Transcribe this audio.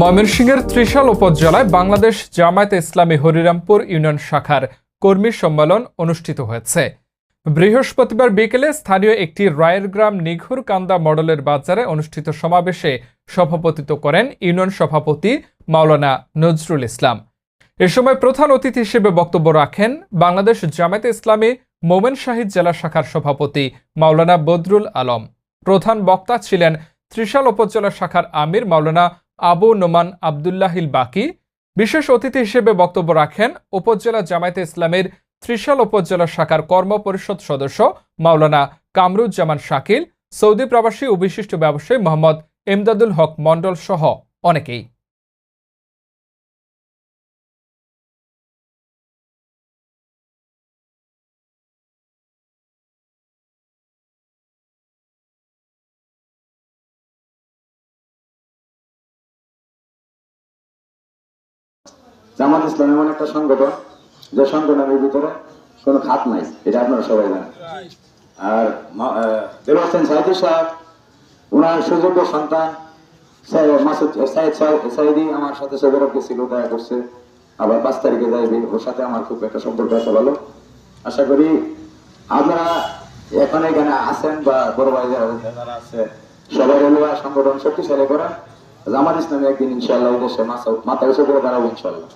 ময়মনসিংহের ত্রিশাল উপজেলায় বাংলাদেশ জামায়াত ইসলামী হরিরামপুর ইউনিয়ন শাখার কর্মী সম্মেলন অনুষ্ঠিত হয়েছে। বৃহস্পতিবার বিকেলে স্থানীয় একটি রায়ের গ্রাম নিঘুর কান্দা মডেলের বাজারে অনুষ্ঠিত সমাবেশে সভাপতিত্ব করেন ইউনিয়ন সভাপতি মাওলানা নজরুল ইসলাম। এ সময় প্রধান অতিথি হিসেবে বক্তব্য রাখেন বাংলাদেশ জামায়াতে ইসলামী মোমেন শাহিদ জেলা শাখার সভাপতি মাওলানা বদরুল আলম। প্রধান বক্তা ছিলেন ত্রিশাল উপজেলা শাখার আমির মাওলানা আবু নোমান আবদুল্লাহিল বাকি। বিশেষ অতিথি হিসেবে বক্তব্য রাখেন উপজেলা জামায়াতে ইসলামের ত্রিশাল উপজেলা শাখার কর্মপরিষদ সদস্য মাওলানা কামরুজ্জামান শাকিল, সৌদি প্রবাসী ও বিশিষ্ট ব্যবসায়ী মোহাম্মদ এমদাদুল হক মণ্ডল সহ অনেকেই। জামাত ইসলাম এমন একটা সংগঠন যে সংগঠনের ভিতরে কোনো খাত নাই এটা আপনারা সবাই জানেন। আর আহ, হোসেন সাইদি সাহেব ওনার সুযোগ্য সন্তান সাই- আমার সাথে সৌদি আরব গেছিল দেখা করছে। আবার পাঁচ তারিখে যাইবে ওর সাথে আমার খুব একটা সম্পর্ক আছে ভালো। আশা করি আপনারা এখন এখানে আছেন বা বড় ভাই যারা আছে সবাই সংগঠন শক্তিশালী করা জামাত ইসলামী একদিন ইনশাল্লাহ মাথা উঁচু করে দাঁড়াবো ইনশাল্লাহ